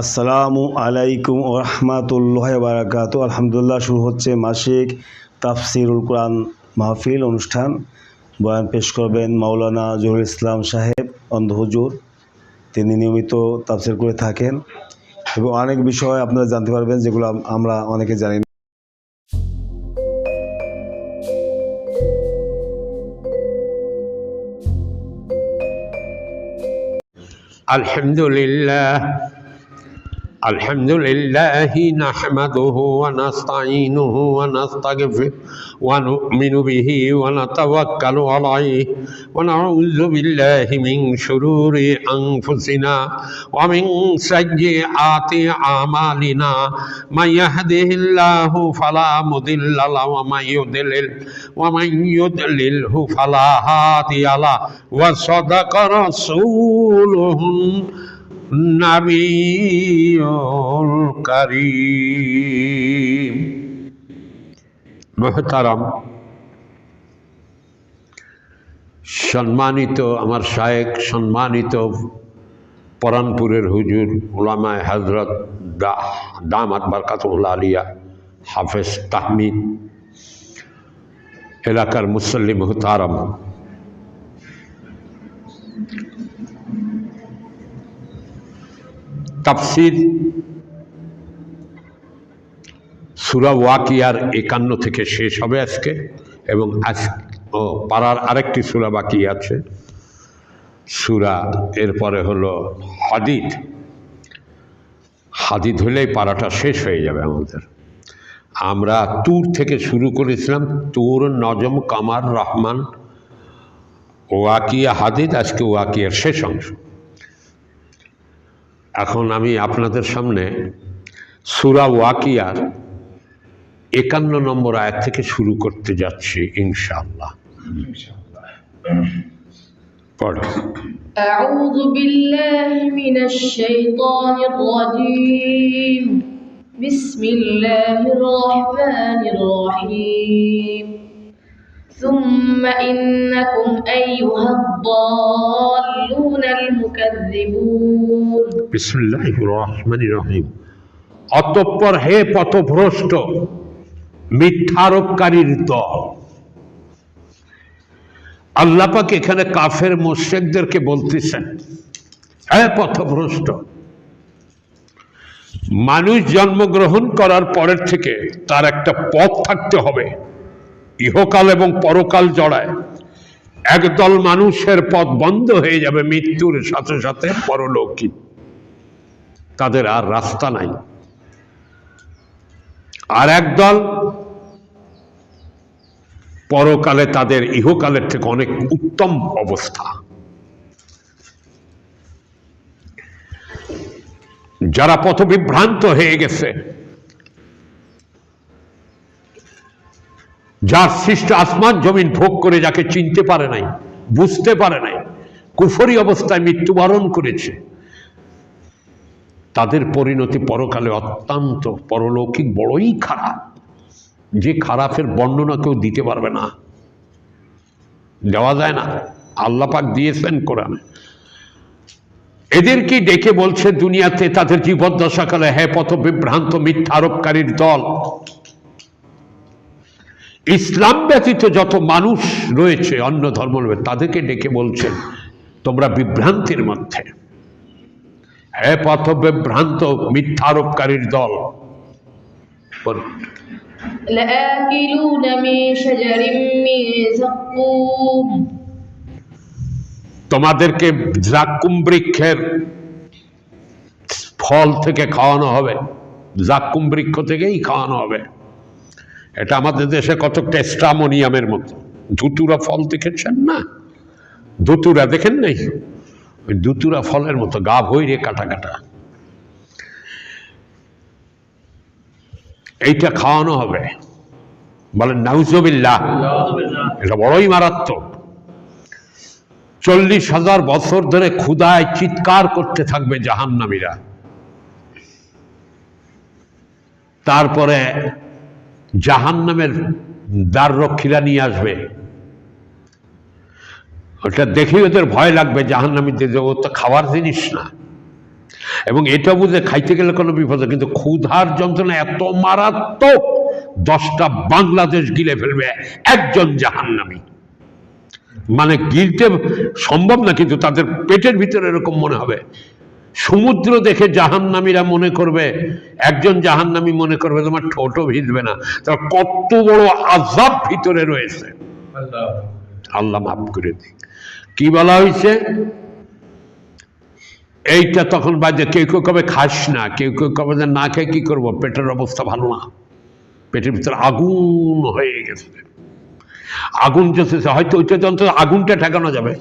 আসসালামু আলাইকুম রহমাতুল্লাহ বারাকাত আলহামদুলিল্লাহ, শুরু হচ্ছে মাসিক তাফসিরুল কোরআন মাহফিল অনুষ্ঠান। বয়ান পেশ করবেন মাওলানা জহুর ইসলাম সাহেব, অন্ধ হুজুর। তিনি নিয়মিত তাফসির করে থাকেন। এবং অনেক বিষয় আপনারা জানতে পারবেন, যেগুলো আমরা অনেকে জানি না। الحمد لله نحمده ونستعينه ونستغفره ونؤمن به ونتوكل عليه ونعوذ بالله من شرور أنفسنا ومن سيئات أعمالنا. من يهده الله فلا مضل له ومن يضلل ومن يضلله فلا هادي له. وصدق رسوله নাবিউল করিম। মহতারাম, সম্মানিত আমার শায়েক সম্মানিত পরানপুরের হুজুর ওলামায় হজরত দামাত বারকাতুল্লা আলিয়া, হাফেজ তাহমিদ, এলাকার মুসল্লি মুহতারাম। তাফসির সুরা ওয়াকিয়ার একান্ন থেকে শেষ হবে আজকে এবং আজ ও পাড়ার আরেকটি সুরা বাকি আছে। সুরা এরপরে হলো হাদিদ। হাদিদ হলেই পাড়াটা শেষ হয়ে যাবে আমাদের। আমরা তুর থেকে শুরু করেছিলাম, তুর, নজম, কামার, রহমান, ওয়াকিয়া, হাদিদ, আজকে ওয়াকিয়ার শেষ অংশ। এখন আমি আপনাদের সামনে সুরা ওয়াকিয়ার একান্ন নম্বর আয়াত থেকে শুরু করতে যাচ্ছি ইনশাআল্লাহ পড়ো أعوذ بالله من الشيطان الرجيم بسم الله الرحمن الرحيم ثم إنكم أيها الضالون المكذبون বিসমুল্লাহ রহমান রহিম অতঃপর হে পথভ্রষ্ট মিথ্যারোপকারীর দল আল্লাপাক এখানে কাফের মোশেকদেরকে বলতেছেন হ্যাঁ পথভ্রষ্ট মানুষ জন্মগ্রহণ করার পরের থেকে তার একটা পথ থাকতে হবে ইহকাল এবং পরকাল জড়ায়। একদল মানুষের পথ বন্ধ হয়ে যাবে মৃত্যুর সাথে সাথে পরলৌকিক। তাদের আর রাস্তা নাই। আর একদল পরকালে তাদের ইহকালের থেকে অনেক উত্তম অবস্থা। যারা পথবিভ্রান্ত হয়ে গেছে যার সৃষ্ট আসমান জমিন ভোগ করে যাকে চিনতে পারে নাই, বুঝতে পারে নাই, কুফরি অবস্থায় মৃত্যুবরণ করেছে। তাদের পরিণতি পরকালে অত্যন্ত পরলৌকিক, বড়ই খারাপ। যে খারাপের বর্ণনা কেউ দিতে পারবে না। দেওয়া যায় না। আল্লাপাক দিয়েছেন কোরআনে। এদেরকে ডেকে বলছে, দুনিয়াতে তাদের জীবদ্দশাকালে হ্যাঁ পথ বিভ্রান্ত মিথ্যা আরোপকারীর দল ইসলাম ব্যতীত যত মানুষ রয়েছে অন্য ধর্ম রয়েছে, তাদেরকে ডেকে বলছেন তোমরা বিভ্রান্তির মধ্যে হ্যাঁ পথ বিভ্রান্ত মিথ্যারোপকারীর দল বলুন। لآكلون من شجر من زقوم তোমাদেরকে জাক্কুম বৃক্ষের ফল থেকে খাওয়ানো হবে জাক্কুম বৃক্ষ থেকেই খাওয়ানো হবে এটা আমাদের দেশে কত টেস্টামোনিয়ামের মতো। ধুতুরা ফল দেখেছেন না? ধুতুরা দেখেন নাই? ওই ধুতুরা ফলের মতো গা ভৈরে কাটা কাটা। এইটা খাওয়ানো হবে। বলেন, নাউজবিল্লাহ। এটা বড়ই মারাত্মক। চল্লিশ হাজার বছর ধরে ক্ষুদায় চিৎকার করতে থাকবে জাহান্নামীরা। তারপরে জাহান্নামের দ্বার রক্ষীরা নিয়ে আসবে। ওটা দেখেই ওদের ভয় লাগবে, জাহান্নামীদের যে ও তো খাওয়ার জিনিস না। এবং এটা বুঝে খাইতে গেলে কোনো বিপদ। কিন্তু ক্ষুধার যন্ত্রণা এত মারাত্মক, দশটা বাংলাদেশ গিলে ফেলবে একজন জাহান্নামী। মানে গিলতে সম্ভব না, কিন্তু তাদের পেটের ভিতরে এরকম মনে হবে। সমুদ্র দেখে জাহান্নামীরা মনে করবে একজন জাহান্নামী মনে করবে তোমার ঠোঁটও ভিজবে না তার কত বড় আজাব ভিতরে রয়েছে। আল্লাহ। মাফ করে দিক। কি বলা হয়েছে? এইটা তখন বাজে কেউ কেউ কবে খাস না কেউ কেউ কবে যে না খেয়ে কি করব পেটের অবস্থা ভালো না। পেটের ভিতরে আগুন হয়ে গেছে। আগুন জ্বলতেছে হয়তো ওইটা যন্ত্র আগুনটা ঠেকানো যাবে।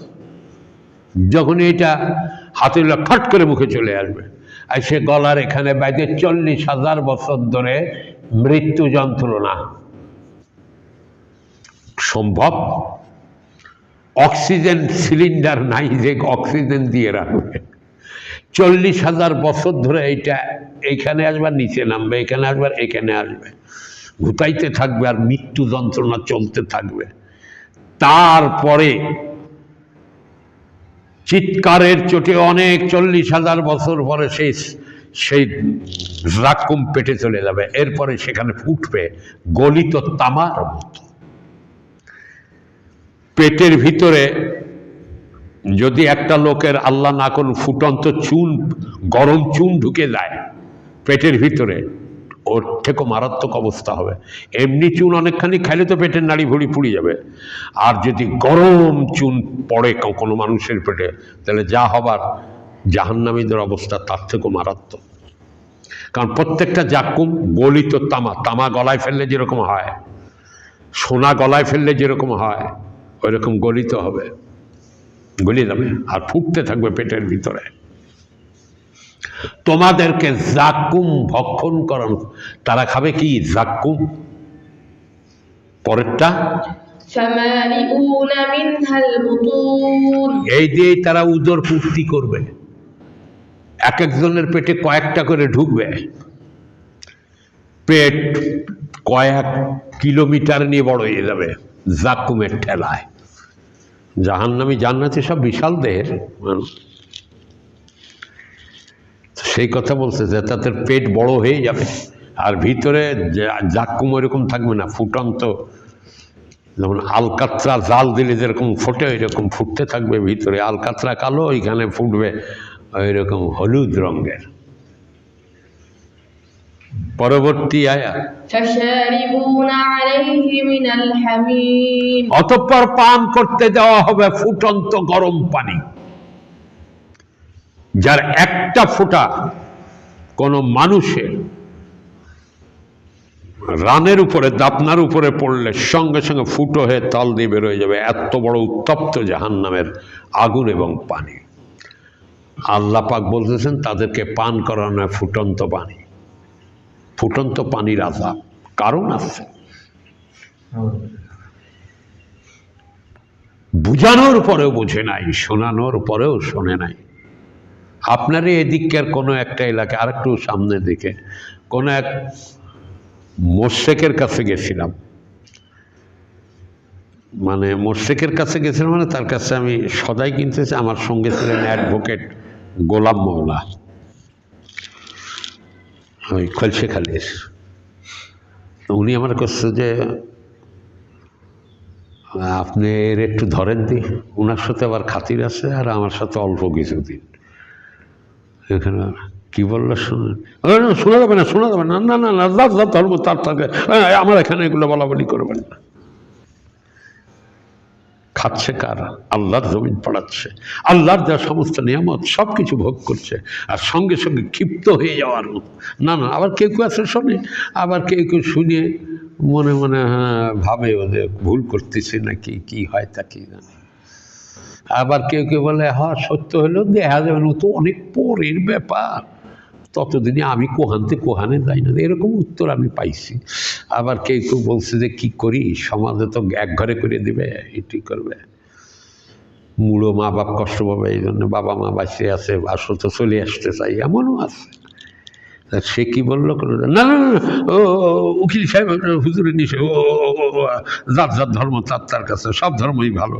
যখন এটা হাতে খট করে মুখে চলে আসবে। আর সে গলার এখানে বাইরে চল্লিশ হাজার বছর ধরে মৃত্যু যন্ত্রণা। সম্ভব? অক্সিজেন সিলিন্ডার নাই যে অক্সিজেন দিয়ে রাখবে। চল্লিশ হাজার বছর ধরে এইটা এইখানে আসবার নিচে নামবে, এখানে আসবার এখানে আসবে। ঘুতাইতে থাকবে আর মৃত্যু যন্ত্রণা চলতে থাকবে। তারপরে চিৎকারের চোটে অনেক চল্লিশ হাজার বছর পরে সেই সেই রাকুম পেটে চলে যাবে। এরপরে সেখানে ফুটবে গলিত তামার মতো। পেটের ভিতরে যদি একটা লোকের আল্লাহ না করুন ফুটন্ত চুন, গরম চুন ঢুকে যায় পেটের ভিতরে। ওর থেকেও মারাত্মক অবস্থা হবে। এমনি চুন অনেকখানি খাইলে তো পেটের নাড়ি ভুড়ি পুড়ে যাবে। আর যদি গরম চুন পড়ে কোনো মানুষের পেটে, তাহলে যা হবার জাহান্নামীদের অবস্থা তার থেকেও মারাত্মক। কারণ প্রত্যেকটা জাকুম গলিত তামা তামা গলায় ফেললে যেরকম হয়, সোনা গলায় ফেললে যেরকম হয় ওই রকম গলিত হবে। গলিয়ে যাবে আর ফুটতে থাকবে পেটের ভিতরে। তোমাদেরকে জাকুম ভক্ষণ করণ তারা খাবে কি? জাকুম পরেরটা। এই দিয়ে তারা উদর পূর্তি করবে। এক একজনের পেটে কয়েকটা করে ঢুকবে। পেট কয়েক কিলোমিটার নিয়ে বড় হয়ে যাবে জাকুমের ঠেলায়। জাহান্নামি জান্নাতি সব বিশাল দেহের মানুষ। সেই কথা বলছে যে তাদের পেট বড় হয়ে যাবে। আর ভিতরে জাক্কুম এরকম থাকবে না ফুটন্ত। যেমন আলকাত্রা জাল দিলে যেরকম ফোটে ওইরকম ফুটতে থাকবে ভিতরে। আলকাত্রা কালো ওইখানে ফুটবে ওইরকম হলুদ রঙের। পরবর্তী আয়া। অতঃপর পান করতে দেওয়া হবে ফুটন্ত গরম পানি। যার একটা ফোঁটা কোনো মানুষের রানের উপরে, দাপনার উপরে পড়লে সঙ্গে সঙ্গে ফুটো হয়ে তল দিয়ে বেরোয় যাবে। এত বড় উত্তপ্ত জাহান্নামের আগুন এবং পানি। আল্লাহ পাক বলতেছেন, তাদেরকে পান করানো ফুটন্ত পানি। ফুটন্ত পানির আজাব। কারণ আছে। বুঝানোর পরেও বোঝে নাই, শোনানোর পরেও শোনে নাই। আপনারই এদিককার কোনো একটা এলাকা, আরেকটু সামনের দিকে, কোনো এক মোশেকের কাছে গেছিলাম। মানে মোশেকের কাছে গেছিলাম মানে তার কাছে আমি সদাই কিনতেছি আমার সঙ্গে ছিলেন অ্যাডভোকেট গোলাম মৌলা ওই খলসে খালির উনি আমার কাছে যে, আপনি এর একটু ধরেন দি ওনার সাথে আবার খাতির আছে আর আমার সাথে অল্প কিছুদিন। এখানে কি বলল? শুনুন আরে না, শোনা যাবে না শোনা যাবে না না না না যার যার ধর্ম তার থাকে। হ্যাঁ, আমার এখানে এগুলো বলা বলি করবেন না। খাচ্ছে কার? আল্লাহর জমিন পড়াচ্ছে। আল্লাহর দেওয়া সমস্ত নিয়ামত সব কিছু ভোগ করছে। আর সঙ্গে সঙ্গে ক্ষিপ্ত হয়ে যাওয়ার মতো। না না আবার কেউ কেউ আছে শোনে আবার কেউ কেউ শুনে মনে মনে হ্যাঁ ভাবে ওদের ভুল করতেছে নাকি কি হয় তা কি জানে। আবার কেউ কেউ বলে হ্যাঁ সত্য হলেও দেখা যাবে না তো অনেক পরের ব্যাপার। ততদিনে আমি কোহানতে কোহানে যাই না। এরকম উত্তর আমি পাইছি। আবার কেউ কেউ বলছে যে কি করি সমাজে তো এক ঘরে করে দিবে এটি করবে? মুড়ো মা বাপ কষ্ট পাবে এই জন্য বাবা মা বাঁচে আছে আসো তো চলে আসতে চাই এমনও আছে। সে কি বলল কোনো না না ও উকিল সাহেব হুজুরের নিশে ও, যার যার ধর্ম তার তার কাছে সব ধর্মই ভালো।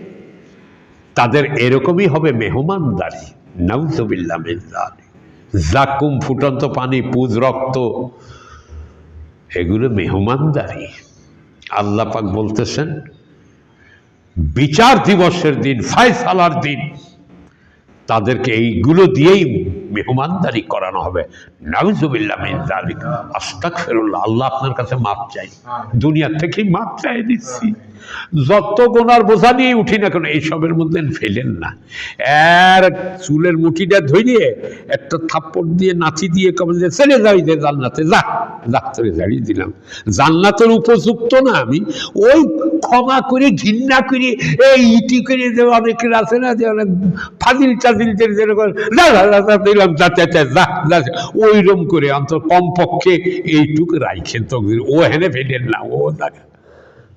তাদের এরকমই হবে মেহমানদারি। নাউজুবিল্লাহ মিন জাকুম ফুটন্ত পানি পুজ রক্ত এগুলো মেহমানদারি। আল্লাহ পাক বলতেছেন বিচার দিবসের দিন ফায়সালার দিন তাদেরকে এইগুলো দিয়েই মেহমানদারি করানো হবে। নাউজুবিল্লাহ যালিক। আস্তাগফিরুল্লাহ আল্লাহ আপনার কাছে মাপ চাই। দুনিয়া থেকেই মাপ চাই দিচ্ছি। যত গোনার বোঝা নিয়ে উঠি না কেন, এইসবের মধ্যে ফেলেন না। আর চুলের মুঠিটা ধরিয়ে একটা থাপ্পড় দিয়ে, নাচি দিয়ে কবে যে, ছেড়ে যাই যে জান্নাতে, যা যা, তোরে জাড়িয়ে দিলাম। জান্নাতের উপযুক্ত না আমি, ওই ক্ষমা করে, ঘৃণা করে, এই ইটি করে যে অনেকের আছে না, যে অনেক ফাজিল টাজিল দিলাম, যা যা যা যা যা ওইরকম করে অন্তত কমপক্ষে এইটুকু রাইখেন তো ও হেনে ফেলেন না, ও দেখা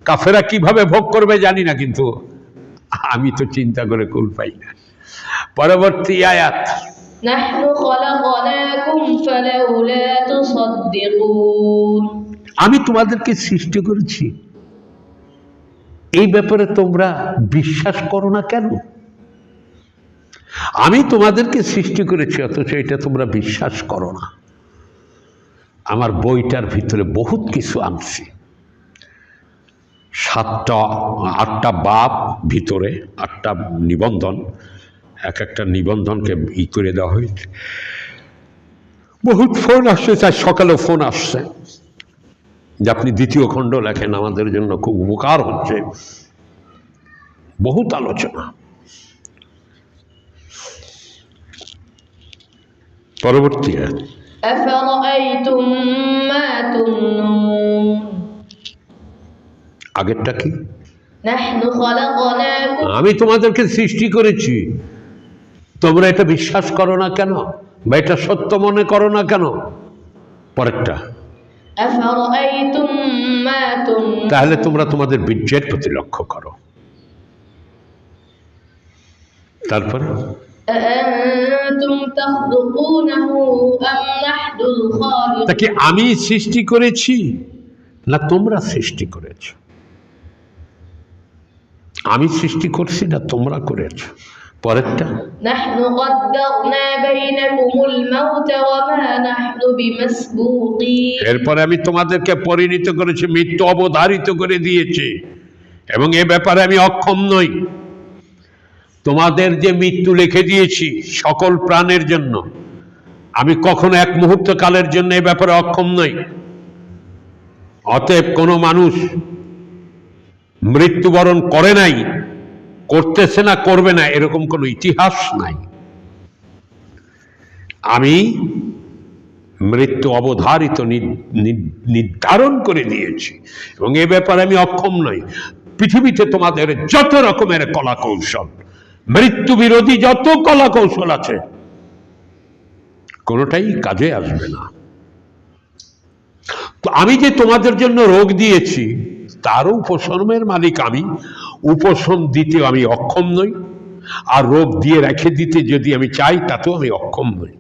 কাফেরা কীভাবে ভোগ করবে জানি না কিন্তু আমি তো চিন্তা করে কুল পাই না। পরবর্তী আয়াত। আমি তোমাদেরকে সৃষ্টি করেছি। এই ব্যাপারে তোমরা বিশ্বাস করো না কেন? আমি তোমাদেরকে সৃষ্টি করেছি অথচ এটা তোমরা বিশ্বাস করো না। আমার বইটার ভিতরে বহুত কিছু আনছি। সাতটা, আটটা বাপ ভিতরে, আটটা নিবন্ধন, এক একটা নিবন্ধনকে ই করে দেওয়া হয়েছে। বহুত ফোন আসছে তাই সকালেও ফোন আসছে। যে আপনি দ্বিতীয় খণ্ড লেখেন, আমাদের জন্য খুব উপকার হচ্ছে। বহুত আলোচনা। পরবর্তী আগেরটা কি? আমি তোমাদেরকে সৃষ্টি করেছি। তোমরা এটা বিশ্বাস করো না কেন? বা এটা সত্য মনে করো না কেন? পরেরটা। তাহলে তোমরা তোমাদের বীর্যের প্রতি লক্ষ্য করো। তারপরে? তা কি আমি সৃষ্টি করেছি? না তোমরা সৃষ্টি করেছ? আমি সৃষ্টি করছি না তোমরা করেছ। পরেরটা? এরপরে আমি তোমাদেরকে পরিণত করেছি মৃত্যু অবধারিত করে দিয়েছি। এবং এ ব্যাপারে আমি অক্ষম নই। তোমাদের যে মৃত্যু লিখে দিয়েছি সকল প্রাণের জন্য আমি কখনো এক মুহূর্ত কালের জন্য এ ব্যাপারে অক্ষম নই। অতএব কোনো মানুষ মৃত্যুবরণ করে নাই, করতেছে না, করবে না, এরকম কোনো ইতিহাস নাই। আমি মৃত্যু অবধারিত নির্ধারণ করে দিয়েছি, এবং এ ব্যাপারে আমি অক্ষম নই। পৃথিবীতে তোমাদের যত রকমের কলা কৌশল মৃত্যু বিরোধী যত কলা কৌশল আছে, কোনোটাই কাজে আসবে না। তো আমি যে তোমাদের জন্য রোগ দিয়েছি তারও উপশমের মালিক আমি। উপশম দিতে আমি অক্ষম নই। আর রোগ দিয়ে রেখে দিতে যদি আমি চাই, তাতেও আমি অক্ষম নই।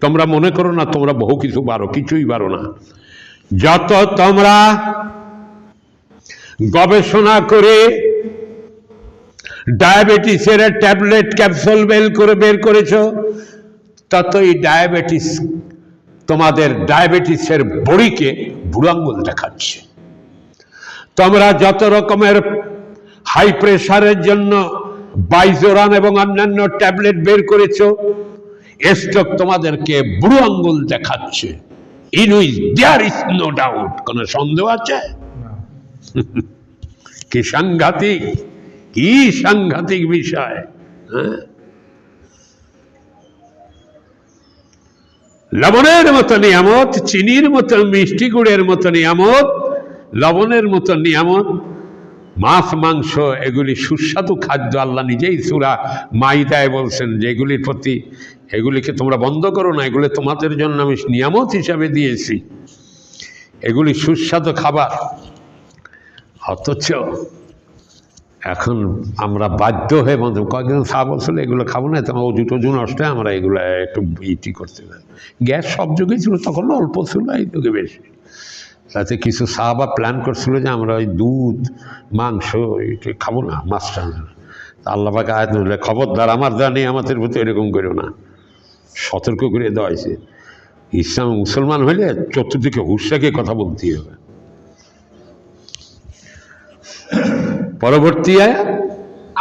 তোমরা মনে করো না, তোমরা বহু কিছু পারো, কিছুই পারো না। যত তোমরা গবেষণা করে ডায়াবেটিসের ট্যাবলেট, ক্যাপসুল বের করে বের করেছ, ততই ডায়াবেটিস তোমাদের ডায়াবেটিসের বড়িকে বুড়াঙ্গুল দেখাচ্ছে। তোমরা যত রকমের হাই প্রেশারের জন্য বাইজোরান এবং অন্যান্য ট্যাবলেট বের করেছ স্ট্রোক তোমাদেরকে বুড়ো আঙ্গুল দেখাচ্ছে। In which there is no doubt কোনো সন্দেহ আছে? কি সাংঘাতিক কি সাংঘাতিক বিষয় হ্যাঁ? লবণের মতো নিয়ামত, চিনির মতো, মিষ্টি গুড়ের মতো নিয়ামত লবণের মতো নিয়ামত মাছ, মাংস, এগুলি সুস্বাদু খাদ্য। আল্লাহ নিজেই সুরা মাইদায় বলছেন যে এগুলির প্রতি, এগুলিকে তোমরা বন্ধ করো না, এগুলি তোমাদের জন্য আমি নিয়ামত হিসাবে দিয়েছি। এগুলি সুস্বাদু খাবার। অথচ এখন আমরা বাধ্য হয়ে বন্ধ, কয়েকজন সাপ বছর এগুলো খাব না, তোমার অজু টজু নষ্ট আমরা এগুলো একটু ইটি করতে পারি। গ্যাস সব যুগে ছিল, তখন অল্প ছিল, এই যুগে বেশি। তাতে কিছু সাহাবা প্ল্যান করছিল যে আমরা ওই দুধ মাংস এটা খাবো না মাছ টাছ তা আল্লাহ পাকে আয়াত নইলে খবরদার আমার দ্বারা নেই আমাদের প্রতি এরকম করো না সতর্ক করে দেওয়া হয়েছে ইসলাম মুসলমান হলে চতুর্দিকে হুসাকে কথা বলতেই হবে পরবর্তী আয়াত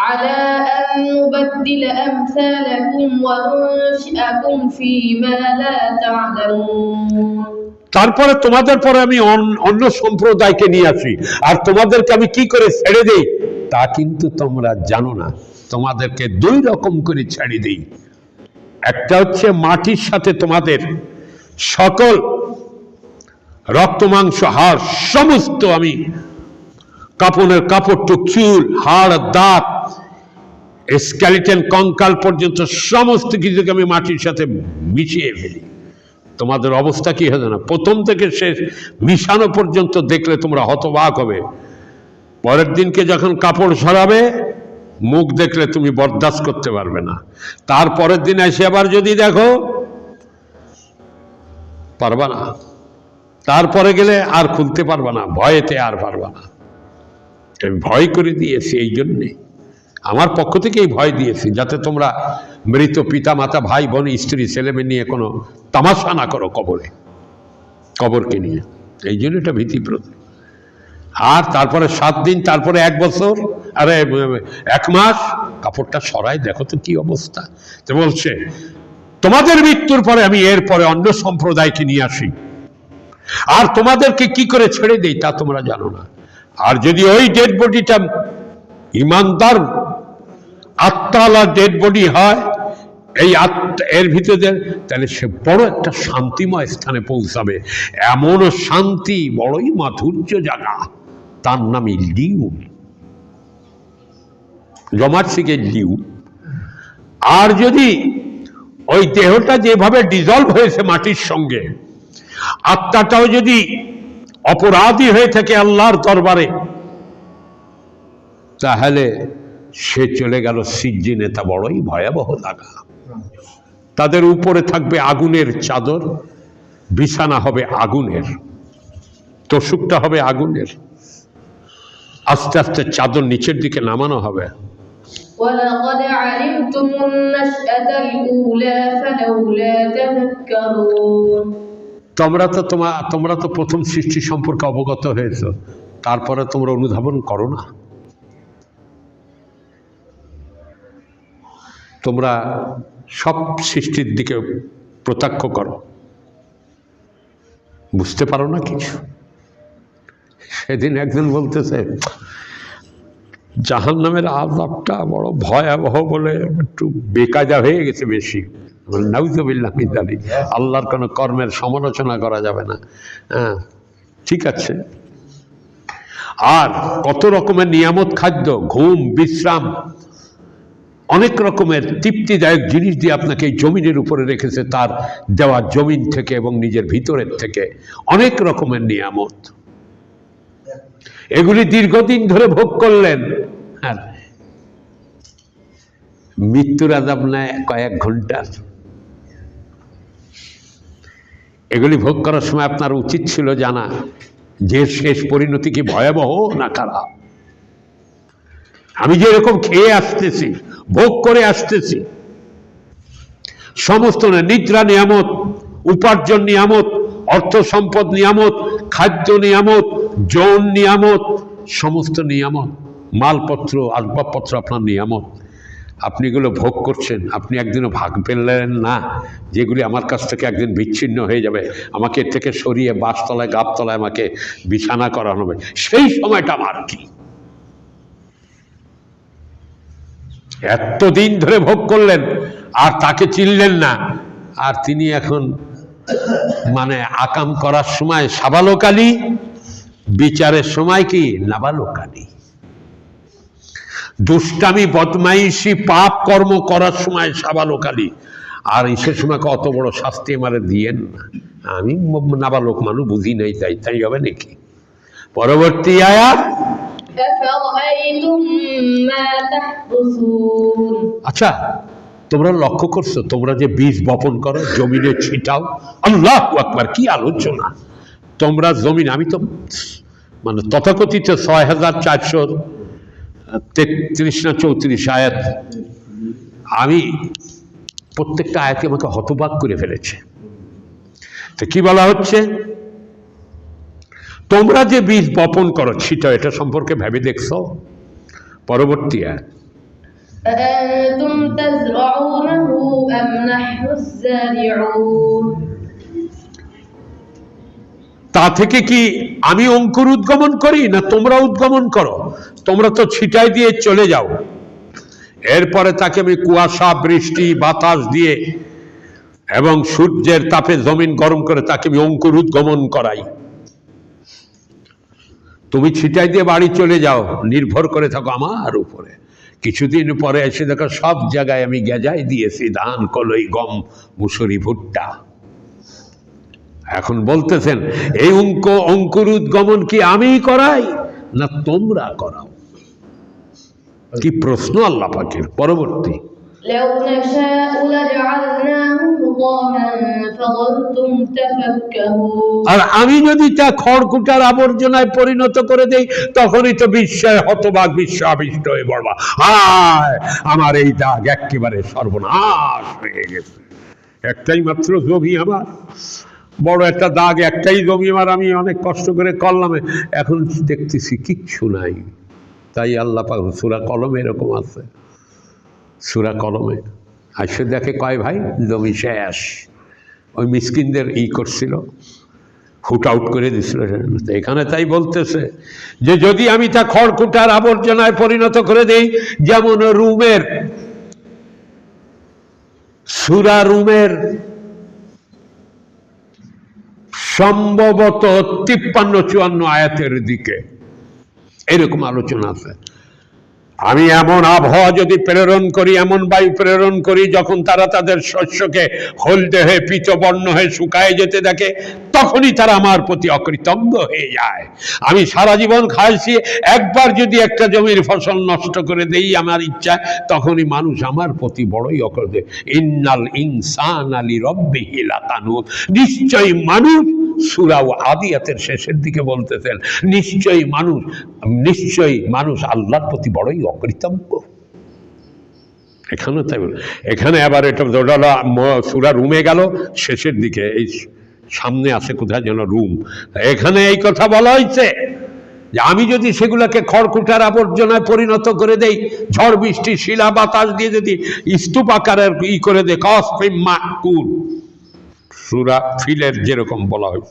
على أن نبدل أمثالكم وننشئكم فيما لا تعلمون তারপরে তোমাদের পরে আমি অন্য সম্প্রদায়কে নিয়ে আসি। আর তোমাদেরকে আমি কি করে ছেড়ে দেই? তা কিন্তু তোমরা জানো না। তোমাদেরকে দুই রকম করে ছেড়ে দেই। একটা হচ্ছে মাটির সাথে তোমাদের সকল রক্ত, মাংস, হাড়, সমস্ত আমি কাপড়ের কাপড়টুক চুল, হাড়, দাঁত স্ক্যালিটেন কঙ্কাল পর্যন্ত সমস্ত কিছুকে আমি মাটির সাথে মিশিয়ে ফেলি। তোমাদের অবস্থা কি হবে না? প্রথম থেকে শেষ মিশানো পর্যন্ত দেখলে তোমরা হতবাক হবে। পরের দিনকে যখন কাপড় সরাবে, মুখ দেখলে তুমি বরদাস্ত করতে পারবে না। তারপরের দিন এসে আবার যদি দেখো, পারবা না। তারপরে গেলে আর খুলতে পারবা না, ভয়েতে আর পারবা না। আমি ভয় করে দিয়েছি এই জন্যে। আমার পক্ষ থেকেই ভয় দিয়েছি, যাতে তোমরা মৃত পিতা, মাতা, ভাই, বোন, স্ত্রী, ছেলে মেয়ে নিয়ে কোনো তামাশা না করো কবরে, কবরকে নিয়ে। এই জন্য এটা ভীতিপ্রদ। আর তারপরে সাত দিন, তারপরে এক বছর, আরে এক মাস, কাপড়টা সরাই, দেখো তো কি অবস্থা। তো বলছে, তোমাদের মৃত্যুর পরে আমি এর পরে অন্য সম্প্রদায়কে নিয়ে আসি। আর তোমাদেরকে কি করে ছেড়ে দেই তা তোমরা জানো না। আর যদি ওই ডেড বডিটা ইমানদার আত্মালা ডেড বডি হয়, এই এর ভিতরে তাহলে সে বড় একটা শান্তিময় স্থানে পৌঁছাবে। এমন শান্তি, বড়ই মাধুর্য জায়গা তার নাম লিউ। জমার থেকে লিউ। আর যদি ওই দেহটা যেভাবে ডিজলভ হয়েছে মাটির সঙ্গে, আত্মাটাও যদি অপরাধী হয়ে থাকে আল্লাহর দরবারে, তাহলে সে চলে গেল সিজ্জি নেতা বড়ই ভয়াবহ লাগা। তাদের উপরে থাকবে আগুনের চাদর বিছানা হবে আগুনের তোষুকটা হবে আগুনের। আস্তে আস্তে চাদর নিচের দিকে নামানো হবে। তোমরা তো তোমার তোমরা তো প্রথম সৃষ্টি সম্পর্কে অবগত হয়েছ তারপরে তোমরা অনুধাবন করো না। তোমরা সব সৃষ্টির দিকে প্রত্যক্ষ করো। বুঝতে পারো না কিছু? সেদিন একজন বলতেছে জাহান নামের আজাবটা বড় ভয়াবহ বলে একটু বেকাজা হয়ে গেছে বেশি। নাউজবিল্লাহ মিদালি আল্লাহর কোনো কর্মের সমালোচনা করা যাবে না। হ্যাঁ ঠিক আছে। আর কত রকমের নিয়ামত খাদ্য, ঘুম, বিশ্রাম অনেক রকমের তৃপ্তিদায়ক জিনিস দিয়ে আপনাকে এই জমিনের উপরে রেখেছে, তার দেওয়া জমিন থেকে এবং নিজের ভিতরের থেকে। অনেক রকমের নিয়ামত। এগুলি দীর্ঘদিন ধরে ভোগ করলেন। আর মৃত্যুর আজাব নেয় কয়েক ঘণ্টার। এগুলি ভোগ করার সময় আপনার উচিত ছিল জানা যে শেষ পরিণতি কি ভয়াবহ না খারাপ। আমি যেরকম খেয়ে আসতেছি ভোগ করে আসতেছি। সমস্ত নিদ্রা নিয়ামত, উপার্জন নিয়ামত, অর্থ সম্পদ নিয়ামত, খাদ্য নিয়ামত, যৌন নিয়ামত, সমস্ত নিয়ামত, মালপত্র, আসবাবপত্র আপনার নিয়ামত। আপনি এগুলো ভোগ করছেন, আপনি একদিনও ভাগ পেলেন না। যেগুলি আমার কাছ থেকে একদিন বিচ্ছিন্ন হয়ে যাবে, আমাকে এর থেকে সরিয়ে বাসতলায়, গাবতলায় আমাকে বিছানা করানো হবে। সেই সময়টা আমার কি? এতদিন ধরে ভোগ করলেন, আর তাকে চিনলেন না। আর তিনি এখন মানে আকাম করার সময় সাবালোকালি, বিচারের সময় কি নাবালোকালি দুষ্টামি, বদমাইশি, পাপ কর্ম করার সময় সাবালোকালি। আর ঈশ্বর সময় অত বড় শাস্তি আমারে দিয়েন না। আমি নাবালক মানুষ বুঝি নাই, তাই তাই হবে নাকি? পরবর্তী আয়া আচ্ছা তোমরা লক্ষ্য করছ, তোমরা যে বীজ বপন করো, জমিনে ছিটাও, আল্লাহ আকবার, কি আলোচনা। তোমরা জমিন, আমি তো মানে তথাকথিত ছয় হাজার চারশো তেত্রিশ না চৌত্রিশ আয়াত, আমি প্রত্যেকটা আয়াতে আমাকে হতবাক করে ফেলেছে। তো কি বলা হচ্ছে? তোমরা যে বীজ বপন করো ছিট এটা সম্পর্কে ভেবে দেখছ? পরবর্তী এক তা থেকে কি আমি অঙ্কুর উদ্গমন করি না তোমরা উদ্গমন করো? তোমরা তো ছিটাই দিয়ে চলে যাও। এরপরে তাকে আমি কুয়াশা বৃষ্টি বাতাস দিয়ে এবং সূর্যের তাপে জমিন গরম করে তাকে আমি অঙ্কুর উদ্গমন করাই। তুমি ছিটাই দিয়ে বাড়ি চলে যাও, নির্ভর করে থাকো আমার উপরে। কিছুদিন পরে এসে দেখো সব জায়গায় আমি গেজাই দিয়েছি, ধান, কলই, গম, মুসুরি, ভুট্টা। এখন বলতেছেন, এই অঙ্ক, অঙ্কুর উদ্গমন কি আমি করাই না তোমরা করাও? কি প্রশ্ন আল্লাহ পাকের পরবর্তী। لو نشاء لجعلناه حطاما فظلتم تفكهون আর আমি যদি তা খড়কুটার আবর্জনায় পরিণত করে দেই তখনই তো বিস্ময় হতবাক বিশ্ব আবিষ্ট হয়ে পড়বা হায় আমার এই দাগ একেবারে সর্বনাশ হয়ে গেছে একটাই মাত্র জমি আমার বড় একটা দাগ একটাই জমি আমার আমি অনেক কষ্ট করে করলাম এখন দেখতেছি কিচ্ছু নাই তাই আল্লাহ পাক সুরা কলমে এরকম আছে সুরা কলমে। আসে দেখে কয় ভাই, জমি শেষ। ওই মিসকিনদের ই করছিল, হুট আউট করে দিছিল। এখানে তাই বলতেছে যে, যদি আমি তা খড়কুটার আবর্জনায় পরিণত করে দেই, যেমন রুমের, সুরা রুমের সম্ভবত তিপ্পান্ন চুয়ান্ন আয়াতের দিকে। এরকম আলোচনা আছে। আমি এমন আবহাওয়া যদি প্রেরণ করি, এমন বায়ু প্রেরণ করি, যখন তারা তাদের শস্যকে হলদে হয়ে পিচবর্ণ হয়ে শুকায় যেতে দেখে, তখনই তারা আমার প্রতি অকৃতজ্ঞ হয়ে যায়। আমি সারা জীবন খাইছি, একবার যদি একটা জমির ফসল নষ্ট করে দেই আমার ইচ্ছা, তখনই মানুষ আমার প্রতি বড়ই অকৃত ইন্নাল ইনসান আলী রব্বি হিলাকানুন নিশ্চয়ই মানুষ সুরা ও আদিয়াতের শেষের দিকে বলতেছেন, নিশ্চয়ই মানুষ নিশ্চয়ই মানুষ আল্লাহর প্রতি বড়ই অকৃতজ্ঞ। এখানে তাই এখানে আবার এটা দোডালা সুরা রুমে গেল, শেষের দিকে এই সামনে আছে কোথায় যেন রুম। এখানে এই কথা বলা হয়েছে যে আমি যদি সেগুলোকে খড়কুটার আবর্জনায় পরিণত করে দেই, ঝড় বৃষ্টি, শিলা বাতাস দিয়ে যদি স্তূপ আকারের ই করে দেয় কস মাকুল সুরা ফিলের যেরকম বলা হয়েছে।